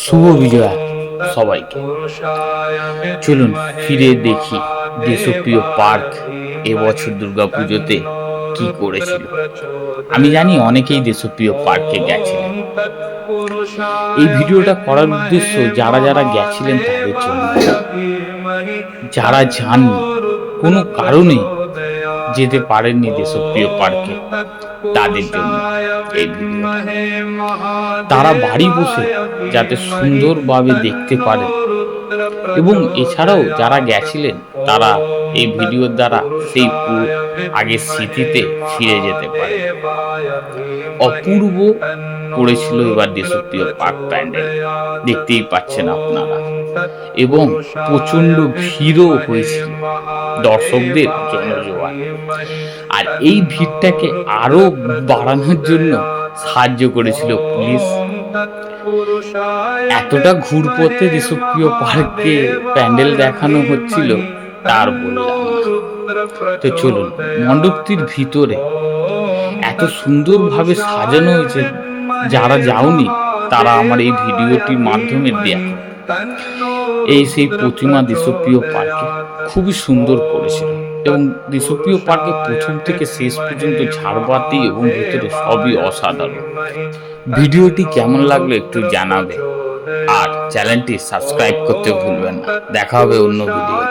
শুভ বিজয়া সবাইকে। চলুন ফিরে দেখি দেশপ্রিয় পার্ক এবছর দুর্গাপুজোতে কি করেছিল। আমি জানি অনেকেই দেশপ্রিয় পার্কে গেছিলেন। এই ভিডিওটা করার উদ্দেশ্য যারা যারা গেছিলেন তাদের জন্য। যারা যাননি, কোনো কারণে যেতে পারেননি দেশপ্রিয় পার্কে তাদের জন্য এই ভিডিও। তারা বাড়ি বসে যাতে সুন্দরভাবে দেখতে পারে। এবং এছাড়াও যারা গেছিলেন, তারা এই ভিডিওর দ্বারা সেই আগের স্মৃতিতে ফিরে যেতে পারে। অপূর্ব করেছিল এবার দেশপ্রিয় পার্ক প্যান্ডেল। দেখতেই পাচ্ছেন আপনারা। এবং প্রচণ্ড ভিড়ও হয়েছিল দর্শকদের জনজোয়ার। আর এই ভিড়টাকে আরও বাড়ানোর জন্য সাহায্য করেছিল পুলিশ। এতটা ঘুরপথে দেশপ্রিয় পার্কে প্যান্ডেল দেখানো হচ্ছিল, তার বললাম তো চলুন, মণ্ডপটির ভিতরে এত সুন্দরভাবে সাজানো হয়েছে, যারা যাওনি, তারা আমার এই ভিডিওটির মাধ্যমে দেখো এই সেই প্রতিমা দেশপ্রিয় পার্কে খুবই সুন্দর করেছিল এবং দেশপ্রিয় পার্কে প্রথম থেকে শেষ পর্যন্ত ঝাড়বাতি এবং ভিতরে সবই অসাধারণ। ভিডিওটি কেমন লাগল একটু জানাবে। আর চ্যানেলটি সাবস্ক্রাইব করতে ভুলবেন না। দেখা হবে অন্য ভিডিও